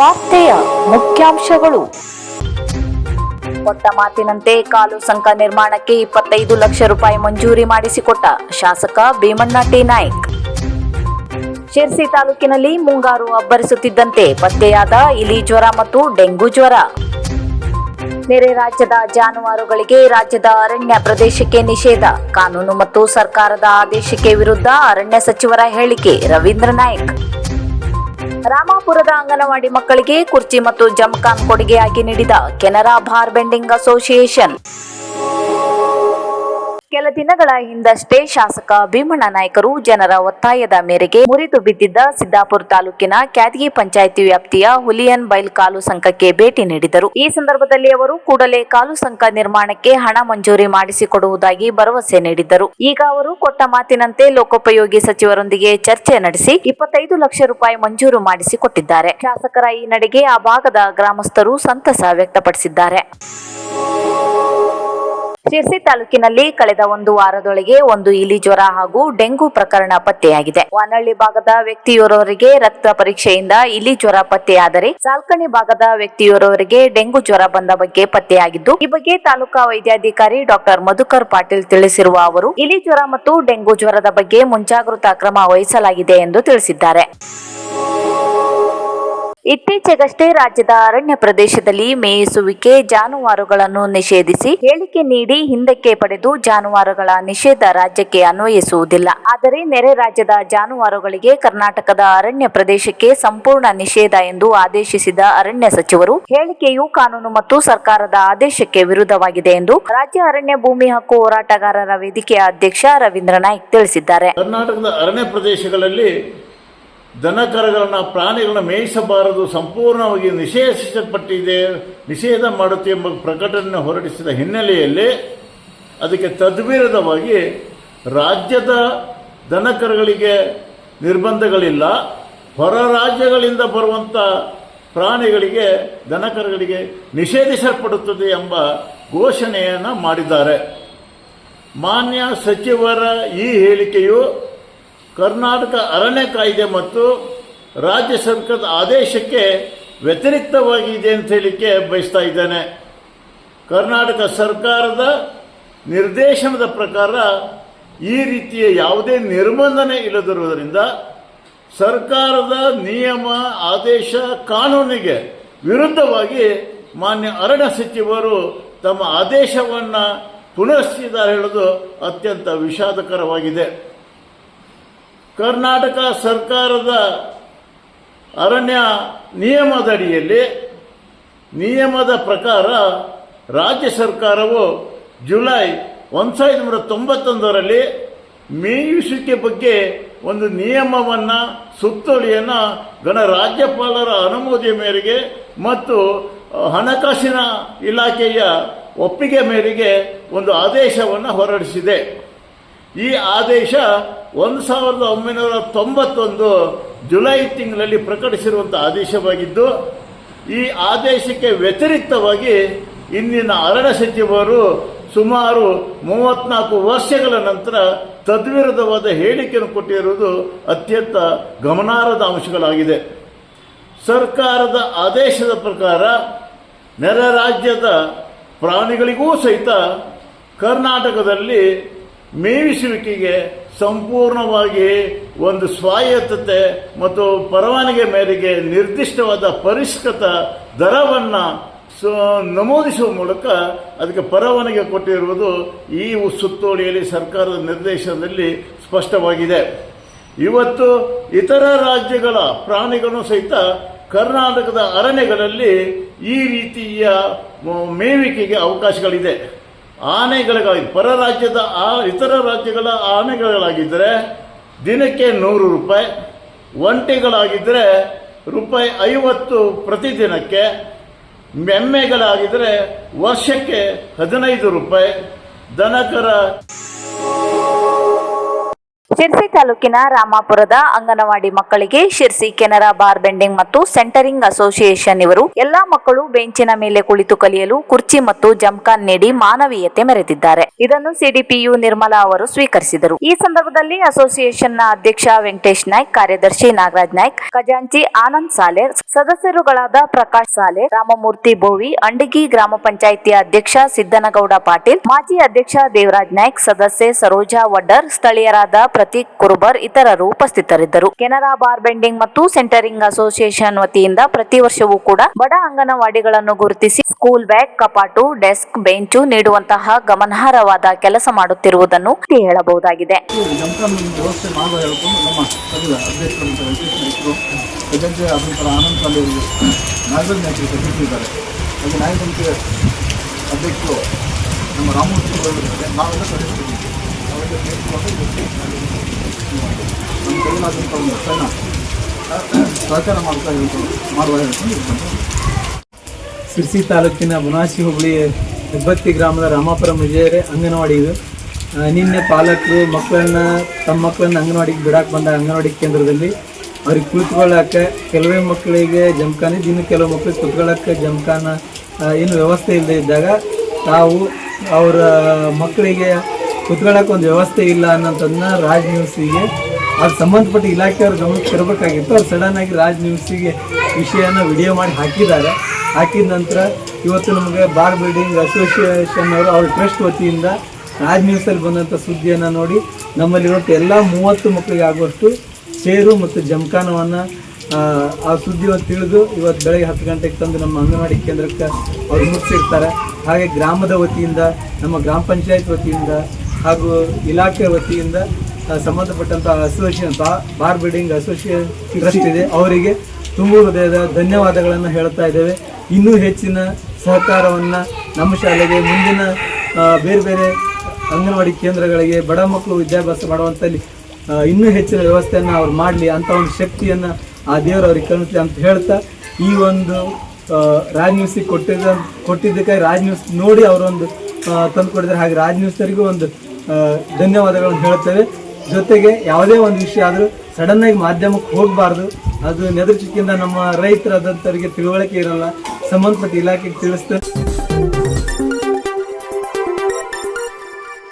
ವಾರ್ತೆಯ ಮುಖ್ಯಾಂಶಗಳು. ಕೊಟ್ಟ ಮಾತಿನಂತೆ ಕಾಲು ಸಂಕ ನಿರ್ಮಾಣಕ್ಕೆ ಇಪ್ಪತ್ತೈದು ಲಕ್ಷ ರೂಪಾಯಿ ಮಂಜೂರಿ ಮಾಡಿಸಿಕೊಟ್ಟ ಶಾಸಕ ಭೀಮಣ್ಣ ಟಿ. ನಾಯ್ಕ್. ಶಿರ್ಸಿ ತಾಲೂಕಿನಲ್ಲಿ ಮುಂಗಾರು ಅಬ್ಬರಿಸುತ್ತಿದ್ದಂತೆ ಪತ್ತೆಯಾದ ಇಲಿ ಜ್ವರ ಮತ್ತು ಡೆಂಗು ಜ್ವರ. ನೆರೆ ರಾಜ್ಯದ ಜಾನುವಾರುಗಳಿಗೆ ರಾಜ್ಯದ ಅರಣ್ಯ ಪ್ರದೇಶಕ್ಕೆ ನಿಷೇಧ, ಕಾನೂನು ಮತ್ತು ಸರ್ಕಾರದ ಆದೇಶಕ್ಕೆ ವಿರುದ್ಧ ಅರಣ್ಯ ಸಚಿವರ ಹೇಳಿಕೆ ರವೀಂದ್ರ ನಾಯ್ಕ್. ರಾಮಾಪುರದ ಅಂಗನವಾಡಿ ಮಕ್ಕಳಿಗೆ ಕುರ್ಚಿ ಮತ್ತು ಜಮ್ಖಾನ್ ಕೊಡುಗೆಯಾಗಿ ನೀಡಿದ ಕೆನರಾ ಬಾರ್ ಬೆಂಡಿಂಗ್ ಅಸೋಸಿಯೇಷನ್. ಕೆಲ ದಿನಗಳ ಹಿಂದಷ್ಟೇ ಶಾಸಕ ಭೀಮಣ್ಣ ನಾಯಕರು ಜನರ ಒತ್ತಾಯದ ಮೇರೆಗೆ ಮುರಿದು ಬಿದ್ದಿದ್ದ ಸಿದ್ದಾಪುರ ತಾಲೂಕಿನ ಕ್ಯಾದಗಿ ಪಂಚಾಯಿತಿ ವ್ಯಾಪ್ತಿಯ ಹುಲಿಯನ್ ಬೈಲ್ ಕಾಲು ಸಂಕಕ್ಕೆ ಭೇಟಿ ನೀಡಿದರು. ಈ ಸಂದರ್ಭದಲ್ಲಿ ಅವರು ಕೂಡಲೇ ಕಾಲು ಸಂಕ ನಿರ್ಮಾಣಕ್ಕೆ ಹಣ ಮಂಜೂರಿ ಮಾಡಿಸಿಕೊಡುವುದಾಗಿ ಭರವಸೆ ನೀಡಿದ್ದರು. ಈಗ ಅವರು ಕೊಟ್ಟ ಮಾತಿನಂತೆ ಲೋಕೋಪಯೋಗಿ ಸಚಿವರೊಂದಿಗೆ ಚರ್ಚೆ ನಡೆಸಿ ಇಪ್ಪತ್ತೈದು ಲಕ್ಷ ರೂಪಾಯಿ ಮಂಜೂರು ಮಾಡಿಸಿಕೊಟ್ಟಿದ್ದಾರೆ. ಶಾಸಕರ ಈ ನಡೆಗೆ ಆ ಭಾಗದ ಗ್ರಾಮಸ್ಥರು ಸಂತಸ ವ್ಯಕ್ತಪಡಿಸಿದ್ದಾರೆ. ಶಿರ್ಸಿ ತಾಲೂಕಿನಲ್ಲಿ ಕಳೆದ ಒಂದು ವಾರದೊಳಗೆ ಒಂದು ಇಲಿ ಜ್ವರ ಹಾಗೂ ಡೆಂಗು ಪ್ರಕರಣ ಪತ್ತೆಯಾಗಿದೆ. ವಾನಹಳ್ಳಿ ಭಾಗದ ವ್ಯಕ್ತಿಯೋರ್ವರಿಗೆ ರಕ್ತ ಪರೀಕ್ಷೆಯಿಂದ ಇಲಿ ಜ್ವರ ಪತ್ತೆಯಾದರೆ ಸಾಲ್ಕಣಿ ಭಾಗದ ವ್ಯಕ್ತಿಯೋರ್ವರಿಗೆ ಡೆಂಗು ಜ್ವರ ಬಂದ ಬಗ್ಗೆ ಪತ್ತೆಯಾಗಿದ್ದು, ಈ ಬಗ್ಗೆ ತಾಲೂಕಾ ವೈದ್ಯಾಧಿಕಾರಿ ಡಾಕ್ಟರ್ ಮಧುಕರ್ ಪಾಟೀಲ್ ತಿಳಿಸಿರುವ ಅವರು, ಇಲಿ ಜ್ವರ ಮತ್ತು ಡೆಂಗು ಜ್ವರದ ಬಗ್ಗೆ ಮುಂಜಾಗ್ರತಾ ಕ್ರಮ ವಹಿಸಲಾಗಿದೆ ಎಂದು ತಿಳಿಸಿದ್ದಾರೆ. ಇತ್ತೀಚೆಗಷ್ಟೇ ರಾಜ್ಯದ ಅರಣ್ಯ ಪ್ರದೇಶದಲ್ಲಿ ಮೇಯಿಸುವಿಕೆ, ಜಾನುವಾರುಗಳನ್ನು ನಿಷೇಧಿಸಿ ಹೇಳಿಕೆ ನೀಡಿ ಹಿಂದಕ್ಕೆ ಪಡೆದು ಜಾನುವಾರುಗಳ ನಿಷೇಧ ರಾಜ್ಯಕ್ಕೆ ಅನ್ವಯಿಸುವುದಿಲ್ಲ. ಆದರೆ ನೆರೆ ರಾಜ್ಯದ ಜಾನುವಾರುಗಳಿಗೆ ಕರ್ನಾಟಕದ ಅರಣ್ಯ ಪ್ರದೇಶಕ್ಕೆ ಸಂಪೂರ್ಣ ನಿಷೇಧ ಎಂದು ಆದೇಶಿಸಿದ ಅರಣ್ಯ ಸಚಿವರು, ಹೇಳಿಕೆಯು ಕಾನೂನು ಮತ್ತು ಸರ್ಕಾರದ ಆದೇಶಕ್ಕೆ ವಿರುದ್ಧವಾಗಿದೆ ಎಂದು ರಾಜ್ಯ ಅರಣ್ಯ ಭೂಮಿ ಹಕ್ಕು ಹೋರಾಟಗಾರರ ವೇದಿಕೆಯ ಅಧ್ಯಕ್ಷ ರವೀಂದ್ರ ನಾಯ್ಕ್ ತಿಳಿಸಿದ್ದಾರೆ. ಕರ್ನಾಟಕದ ಅರಣ್ಯ ಪ್ರದೇಶಗಳಲ್ಲಿ ದನಕರಗಳನ್ನು, ಪ್ರಾಣಿಗಳನ್ನ ಮೇಯಿಸಬಾರದು, ಸಂಪೂರ್ಣವಾಗಿ ನಿಷೇಧಿಸಲ್ಪಟ್ಟಿದೆ, ನಿಷೇಧ ಮಾಡುತ್ತೆ ಎಂಬ ಪ್ರಕಟಣೆ ಹೊರಡಿಸಿದ ಹಿನ್ನೆಲೆಯಲ್ಲಿ ಅದಕ್ಕೆ ತದ್ವಿರುದ್ಧವಾಗಿ ರಾಜ್ಯದ ದನಕರಗಳಿಗೆ ನಿರ್ಬಂಧಗಳಿಲ್ಲ. ಹೊರ ರಾಜ್ಯಗಳಿಂದ ಬರುವಂಥ ಪ್ರಾಣಿಗಳಿಗೆ, ದನಕರಗಳಿಗೆ ನಿಷೇಧಿಸಲ್ಪಡುತ್ತದೆ ಎಂಬ ಘೋಷಣೆಯನ್ನು ಮಾಡಿದ್ದಾರೆ. ಮಾನ್ಯ ಸಚಿವರ ಈ ಹೇಳಿಕೆಯು ಕರ್ನಾಟಕ ಅರಣ್ಯ ಕಾಯ್ದೆ ಮತ್ತು ರಾಜ್ಯ ಸರ್ಕಾರದ ಆದೇಶಕ್ಕೆ ವ್ಯತಿರಿಕ್ತವಾಗಿದೆ ಅಂತ ಹೇಳಿಕೆ ಬಯಸ್ತಾ ಇದ್ದೇನೆ. ಕರ್ನಾಟಕ ಸರ್ಕಾರದ ನಿರ್ದೇಶನದ ಪ್ರಕಾರ ಈ ರೀತಿಯ ಯಾವುದೇ ನಿರ್ಬಂಧನೆ ಇಲ್ಲದಿರುವುದರಿಂದ ಸರ್ಕಾರದ ನಿಯಮ, ಆದೇಶ, ಕಾನೂನಿಗೆ ವಿರುದ್ಧವಾಗಿ ಮಾನ್ಯ ಅರಣ್ಯ ಸಚಿವರು ತಮ್ಮ ಆದೇಶವನ್ನು ಪುನರ್ಸಿದ್ದಾರೆ ಹೇಳೋದು ಅತ್ಯಂತ ವಿಷಾದಕರವಾಗಿದೆ. ಕರ್ನಾಟಕ ಸರ್ಕಾರದ ಅರಣ್ಯ ನಿಯಮದಡಿಯಲ್ಲಿ ನಿಯಮದ ಪ್ರಕಾರ ರಾಜ್ಯ ಸರ್ಕಾರವು ಜುಲೈ ಒಂದು ಸಾವಿರದ ನೂರ ತೊಂಬತ್ತೊಂದರಲ್ಲಿ ಮೇಯಿಸುವಿಕೆ ಬಗ್ಗೆ ಒಂದು ನಿಯಮವನ್ನು, ಸುತ್ತೋಲೆಯನ್ನು ಗಣರಾಜ್ಯಪಾಲರ ಅನುಮೋದನೆ ಮೇರೆಗೆ ಮತ್ತು ಹಣಕಾಸಿನ ಇಲಾಖೆಯ ಒಪ್ಪಿಗೆ ಮೇರೆಗೆ ಒಂದು ಆದೇಶವನ್ನು ಹೊರಡಿಸಿದೆ. ಈ ಆದೇಶ ಒಂದು ಸಾವಿರದ ಒಂಬೈನೂರ ತೊಂಬತ್ತೊಂದು ಜುಲೈ ತಿಂಗಳಲ್ಲಿ ಪ್ರಕಟಿಸಿರುವಂಥ ಆದೇಶವಾಗಿದ್ದು, ಈ ಆದೇಶಕ್ಕೆ ವ್ಯತಿರಿಕ್ತವಾಗಿ ಇಂದಿನ ಅರಣ್ಯ ಸಚಿವರು ಸುಮಾರು ಮೂವತ್ನಾಲ್ಕು ವರ್ಷಗಳ ನಂತರ ತದ್ವಿರುದ್ಧವಾದ ಹೇಳಿಕೆಯನ್ನು ಕೊಟ್ಟಿರುವುದು ಅತ್ಯಂತ ಗಮನಾರ್ಹದ ಅಂಶಗಳಾಗಿದೆ. ಸರ್ಕಾರದ ಆದೇಶದ ಪ್ರಕಾರ ನೆರೆ ರಾಜ್ಯದ ಪ್ರಾಣಿಗಳಿಗೂ ಸಹಿತ ಕರ್ನಾಟಕದಲ್ಲಿ ಮೇಯಿಸುವಿಕೆಗೆ ಸಂಪೂರ್ಣವಾಗಿ ಒಂದು ಸ್ವಾಯತ್ತತೆ ಮತ್ತು ಪರವಾನಗಿ ಮೇರೆಗೆ ನಿರ್ದಿಷ್ಟವಾದ ಪರಿಷ್ಕೃತ ದರವನ್ನು ನಮೂದಿಸುವ ಮೂಲಕ ಅದಕ್ಕೆ ಪರವಾನಗಿ ಕೊಟ್ಟಿರುವುದು ಈ ಸುತ್ತೋಲೆಯಲ್ಲಿ ಸರ್ಕಾರದ ನಿರ್ದೇಶನದಲ್ಲಿ ಸ್ಪಷ್ಟವಾಗಿದೆ. ಇವತ್ತು ಇತರ ರಾಜ್ಯಗಳ ಪ್ರಾಣಿಗಳು ಸಹಿತ ಕರ್ನಾಟಕದ ಅರಣ್ಯಗಳಲ್ಲಿ ಈ ರೀತಿಯ ಮೇವಿಕೆಗೆ ಅವಕಾಶಗಳಿದೆ. ಆನೆಗಳಿಗಾಗಿ, ಪರ ರಾಜ್ಯದ ಆ ಇತರ ರಾಜ್ಯಗಳ ಆನೆಗಳಾಗಿದ್ದರೆ ದಿನಕ್ಕೆ ನೂರು ರೂಪಾಯಿ, ಒಂಟಿಗಳಾಗಿದ್ದರೆ ರೂಪಾಯಿ ಐವತ್ತು ಪ್ರತಿದಿನಕ್ಕೆ ಮೆಮ್ಮೆಗಳಾಗಿದ್ದರೆ ವರ್ಷಕ್ಕೆ ಹದಿನೈದು ರೂಪಾಯಿ, ದನಕರ ಶಿರ್ಸಿ ತಾಲೂಕಿನ ರಾಮಾಪುರದ ಅಂಗನವಾಡಿ ಮಕ್ಕಳಿಗೆ ಶಿರ್ಸಿ ಕೆನರಾ ಬಾರ್ ಬೆಂಡಿಂಗ್ ಮತ್ತು ಸೆಂಟರಿಂಗ್ ಅಸೋಸಿಯೇಷನ್ ಇವರು ಎಲ್ಲಾ ಮಕ್ಕಳು ಬೆಂಚಿನ ಮೇಲೆ ಕುಳಿತು ಕಲಿಯಲು ಕುರ್ಚಿ ಮತ್ತು ಜಮ್ಖಾನ್ ನೀಡಿ ಮಾನವೀಯತೆ ಮೆರೆದಿದ್ದಾರೆ. ಇದನ್ನು ಸಿಡಿಪಿಯು ನಿರ್ಮಲಾ ಅವರು ಸ್ವೀಕರಿಸಿದರು. ಈ ಸಂದರ್ಭದಲ್ಲಿ ಅಸೋಸಿಯೇಷನ್ನ ಅಧ್ಯಕ್ಷ ವೆಂಕಟೇಶ್ ನಾಯ್ಕ್, ಕಾರ್ಯದರ್ಶಿ ನಾಗರಾಜ್ ನಾಯ್ಕ್, ಖಜಾಂಚಿ ಆನಂದ್ ಸಾಲೆ, ಸದಸ್ಯರುಗಳಾದ ಪ್ರಕಾಶ್ ಸಾಲೆ, ರಾಮಮೂರ್ತಿ ಬೋವಿ, ಅಂಡಿಗಿ ಗ್ರಾಮ ಪಂಚಾಯಿತಿ ಅಧ್ಯಕ್ಷ ಸಿದ್ದನಗೌಡ ಪಾಟೀಲ್, ಮಾಜಿ ಅಧ್ಯಕ್ಷ ದೇವರಾಜ್ ನಾಯ್ಕ್, ಸದಸ್ಯೆ ಸರೋಜಾ ವಡ್ಡರ್, ಸ್ಥಳೀಯರಾದ ಪ್ರತೀಕ್ ಕುರುಬರ್ ಇತರರು ಉಪಸ್ಥಿತರಿದ್ದರು. ಕೆನರಾ ಬಾರ್ ಬೆಂಡಿಂಗ್ ಮತ್ತು ಸೆಂಟರಿಂಗ್ ಅಸೋಸಿಯೇಷನ್ ವತಿಯಿಂದ ಪ್ರತಿ ವರ್ಷವೂ ಕೂಡ ಬಡ ಅಂಗನವಾಡಿಗಳನ್ನು ಗುರುತಿಸಿ ಸ್ಕೂಲ್ ಬ್ಯಾಗ್, ಕಪಾಟು, ಡೆಸ್ಕ್, ಬೆಂಚು ನೀಡುವಂತಹ ಗಮನಾರ್ಹವಾದ ಕೆಲಸ ಮಾಡುತ್ತಿರುವುದನ್ನು ಹೇಳಬಹುದಾಗಿದೆ. ಅಧ್ಯಕ್ಷರು ನಮ್ಮ ರಾಮಮೂರ್ತಿ ನಾವೆಲ್ಲ ಸಹಕಾರ ತಾಲೂಕಿನ ಬುನಾಶಿ ಹುಬ್ಳಿ ಹೆಬ್ಬತ್ತಿ ಗ್ರಾಮದ ರಾಮಾಪುರ ಮುಜೇರೆ ಅಂಗನವಾಡಿ ಇದು. ನಿನ್ನೆ ಪಾಲಕರು ಮಕ್ಕಳನ್ನ, ತಮ್ಮ ಮಕ್ಕಳನ್ನ ಅಂಗನವಾಡಿಗೆ ಬಿಡಕ್ಕೆ ಬಂದ ಅಂಗನವಾಡಿ ಕೇಂದ್ರದಲ್ಲಿ ಅವ್ರಿಗೆ ಕುಳಿತುಕೊಳ್ಳಕ್ಕೆ ಕೆಲವೇ ಮಕ್ಕಳಿಗೆ ಜಮಖಾನೆ ದಿನ ಕೆಲವು ಮಕ್ಕಳಿಗೆ ಕುತ್ಕೊಳ್ಳೋಕ್ಕೆ ಜಮಖಾನ ಏನು ವ್ಯವಸ್ಥೆ ಇಲ್ಲದೆ ಇದ್ದಾಗ ತಾವು ಅವರ ಮಕ್ಕಳಿಗೆ ಕುತ್ಕೊಳ್ಳೋಕೆ ಒಂದು ವ್ಯವಸ್ಥೆ ಇಲ್ಲ ಅನ್ನೋದನ್ನ ರಾಜ್ ನ್ಯೂಸಿಗೆ ಅದು ಸಂಬಂಧಪಟ್ಟ ಇಲಾಖೆಯವ್ರ ಗಮನಕ್ಕೆ ತರಬೇಕಾಗಿತ್ತು ಅವ್ರು ಸಡನ್ ಆಗಿ ರಾಜ್ ನ್ಯೂಸಿಗೆ ವಿಷಯನ ವಿಡಿಯೋ ಮಾಡಿ ಹಾಕಿದ್ದಾರೆ. ಹಾಕಿದ ನಂತರ ಇವತ್ತು ನಮಗೆ ಬಾರ್ ಬಿಲ್ಡಿಂಗ್ ಅಸೋಸಿಯೇಷನ್ ಅವರು, ಅವ್ರ ಟ್ರಸ್ಟ್ ವತಿಯಿಂದ ರಾಜ್ ನ್ಯೂಸಲ್ಲಿ ಬಂದಂಥ ಸುದ್ದಿಯನ್ನು ನೋಡಿ ನಮ್ಮಲ್ಲಿರುವಂಥ ಎಲ್ಲ ಮೂವತ್ತು ಮಕ್ಕಳಿಗೆ ಆಗುವಷ್ಟು ಸೇರು ಮತ್ತು ಜಮಖಾನವನ್ನು, ಆ ಸುದ್ದಿ ಇವತ್ತು ತಿಳಿದು ಇವತ್ತು ಬೆಳಗ್ಗೆ ಹತ್ತು ಗಂಟೆಗೆ ತಂದು ನಮ್ಮ ಅಂಗನವಾಡಿ ಕೇಂದ್ರಕ್ಕೆ ಅವ್ರು ಮುಗಿಸಿರ್ತಾರೆ ಹಾಗೆ ಗ್ರಾಮದ ವತಿಯಿಂದ, ನಮ್ಮ ಗ್ರಾಮ ಪಂಚಾಯತ್ ವತಿಯಿಂದ ಹಾಗೂ ಇಲಾಖೆ ವತಿಯಿಂದ ಸಂಬಂಧಪಟ್ಟಂಥ association bar building association trust ಇದೆ. ಅವರಿಗೆ ತುಂಬ ಹೃದಯದ ಧನ್ಯವಾದಗಳನ್ನು ಹೇಳ್ತಾ ಇದ್ದೇವೆ. ಇನ್ನೂ ಹೆಚ್ಚಿನ ಸಹಕಾರವನ್ನು ನಮ್ಮ ಶಾಲೆಗೆ ಮುಂದಿನ ಬೇರೆ ಬೇರೆ ಅಂಗನವಾಡಿ ಕೇಂದ್ರಗಳಿಗೆ, ಬಡ ಮಕ್ಕಳು ವಿದ್ಯಾಭ್ಯಾಸ ಮಾಡುವಂಥಲ್ಲಿ ಇನ್ನೂ ಹೆಚ್ಚಿನ ವ್ಯವಸ್ಥೆಯನ್ನು ಅವ್ರು ಮಾಡಲಿ ಅಂತ ಒಂದು ಶಕ್ತಿಯನ್ನು ಆ ದೇವರು ಅವ್ರಿಗೆ ಕಲಿಸಲಿ ಅಂತ ಹೇಳ್ತಾ, ಈ ಒಂದು ರಾಜ್ ನ್ಯೂಸಿಗೆ ಕೊಟ್ಟಿದ್ದ ಕೊಟ್ಟಿದ್ದಕ್ಕಾಗಿ ರಾಜ್ ನ್ಯೂಸ್ ನೋಡಿ ಅವರೊಂದು ತಂದು ಕೊಟ್ಟಿದ್ದಾರೆ ಹಾಗೆ ರಾಜ್ ನ್ಯೂಸ್ನರಿಗೂ ಒಂದು ಧನ್ಯವಾದಗಳನ್ನು ಹೇಳುತ್ತೇವೆ. ಜೊತೆಗೆ ಯಾವುದೇ ಒಂದು ವಿಷಯ ಆದರೂ ಸಡನ್ನಾಗಿ ಮಾಧ್ಯಮಕ್ಕೆ ಹೋಗಬಾರ್ದು. ಅದು ನೆದರ್ಚಿಕ್ಕಿಂದ ನಮ್ಮ ರೈತರಾದಂಥವರಿಗೆ ತಿಳುವಳಿಕೆ ಇರಲ್ಲ. ಸಂಬಂಧಪಟ್ಟ ಇಲಾಖೆಗೆ ತಿಳಿಸ್ತೇವೆ